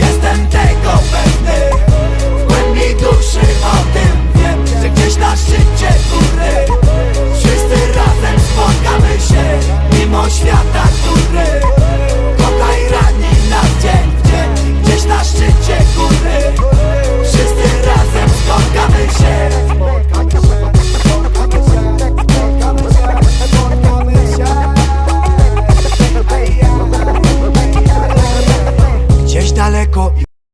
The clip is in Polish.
Jestem mleko